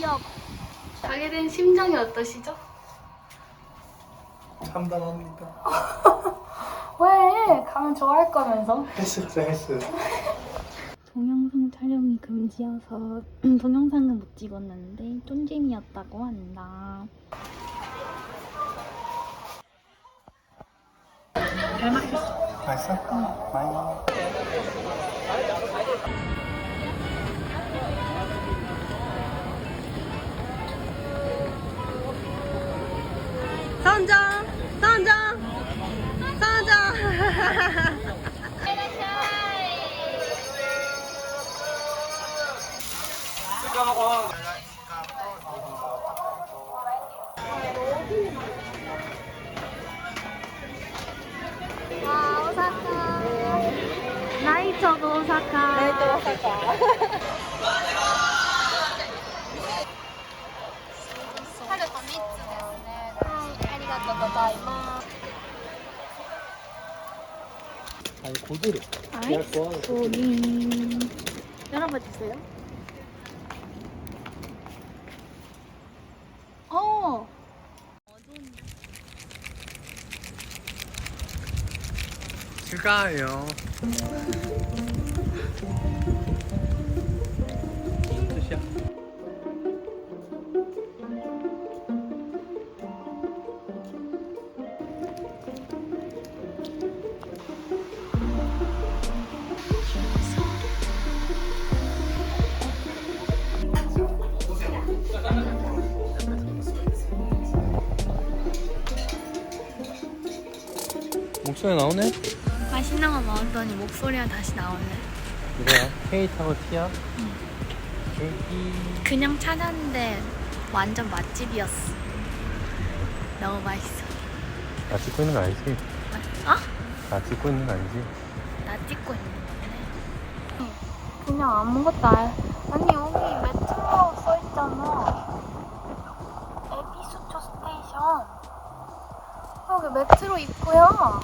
대기업 가게 된 심정이 어떠시죠? 참담합니다. 왜? 가면 좋아할 거면서 헬스 가자 헬스. 동영상 촬영이 금지여서 동영상은 못 찍었는데 쫀잼이었다고 한다 맛있어? 응. 많이. 春と3つですねはいありがとうございます 아니 고드름. 아이스 고기 열어봐 주세요 어 즐거워요. 목소리 나오네? 맛있는 거 먹었더니 목소리가 다시 나오네 누구야? K 타고 T야? 여기 그냥 찾았는데 완전 맛집이었어 너무 맛있어 나 찍고 있는 거 아니지? 어? 나 찍고 있는 거 아니지? 나 찍고 있는 건데 그냥 아무것도 안 아니 여기 메트로 써 있잖아 에비수초 스테이션 여기 메트로 입구야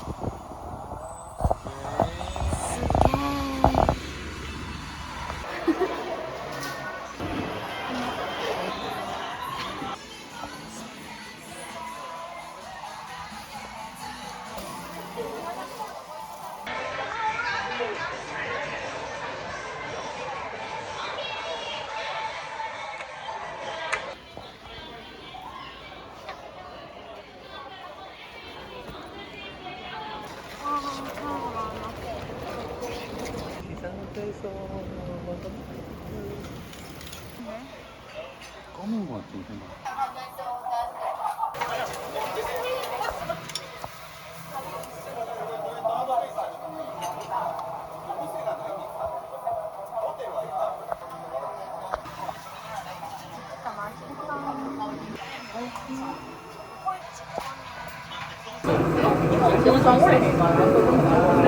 상태에서 검은 거 같아 이거. 진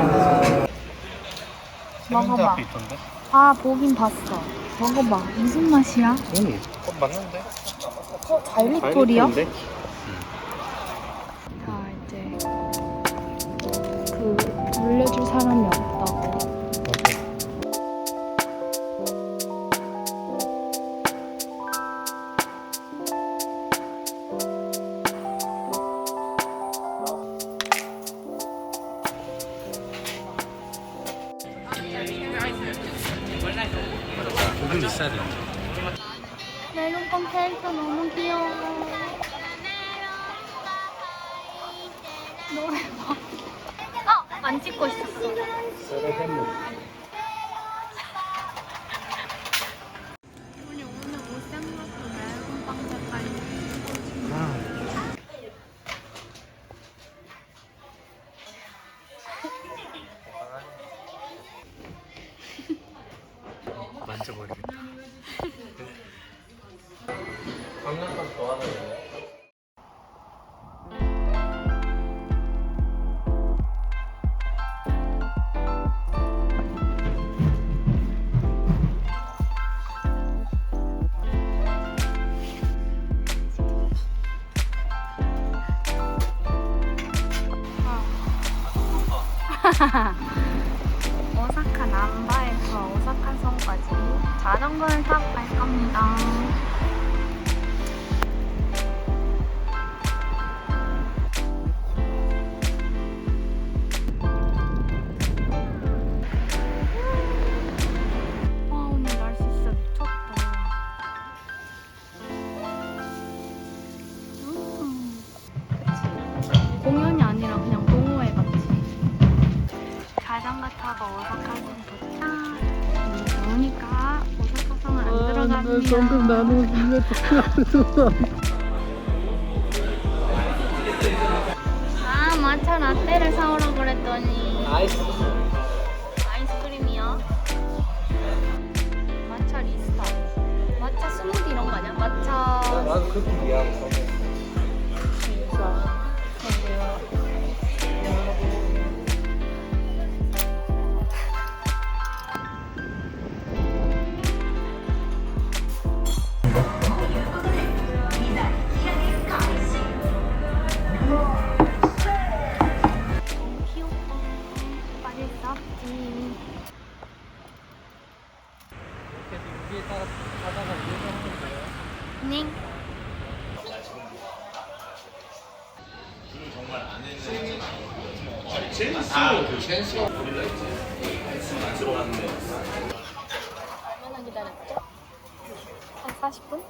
먹어봐. 앞에 있던데? 아 보긴 봤어 먹어봐 무슨 맛이야? 응. 어, 맞는데? 어 갈릭돌이야? 갈릭인데? 자 요즘 비싸야 되는데. 멜론빵 캐릭터 너무 귀여워 노래 봐 아! 안 찍고 있었어 오사카 남바에서 오사카 오사카성까지 자전거를 타고 갈 겁니다. 자전거 타고 오사카성 도착. 음, 더우니까 오사카성을 안 들어갑니다. 아 마차 라떼를 사오라고 그랬더니 아이스. 아이스크림이요? 마차 리스타 마차 스무디 이런 거 아니야? 마차 나도 그렇게 이해하고 얼마나 기다렸죠? 한 40분?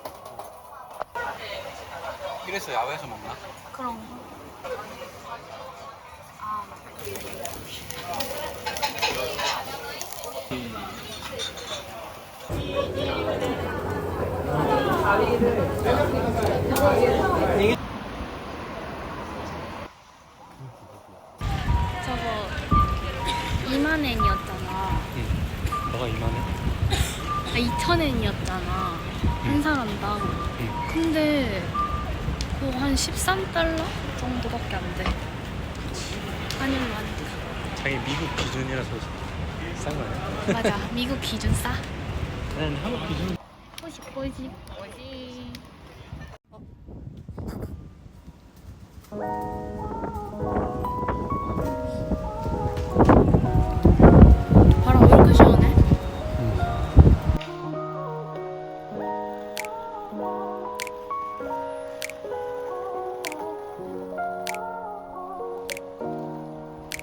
이래서 야외에서 먹나? 그런 거. 아, 저 2만 엔이었잖아. 응. 너가 이만해? 아, 2천 엔이었잖아. 한 사람당. 응. 근데 그거 한 13달러 정도밖에 안 돼. 한일로 하니까. 자기 미국 기준이라서 싼거 아니야? 맞아. 미국 기준 싸. 난 한국 기준 꼬시 꼬시 꼬시.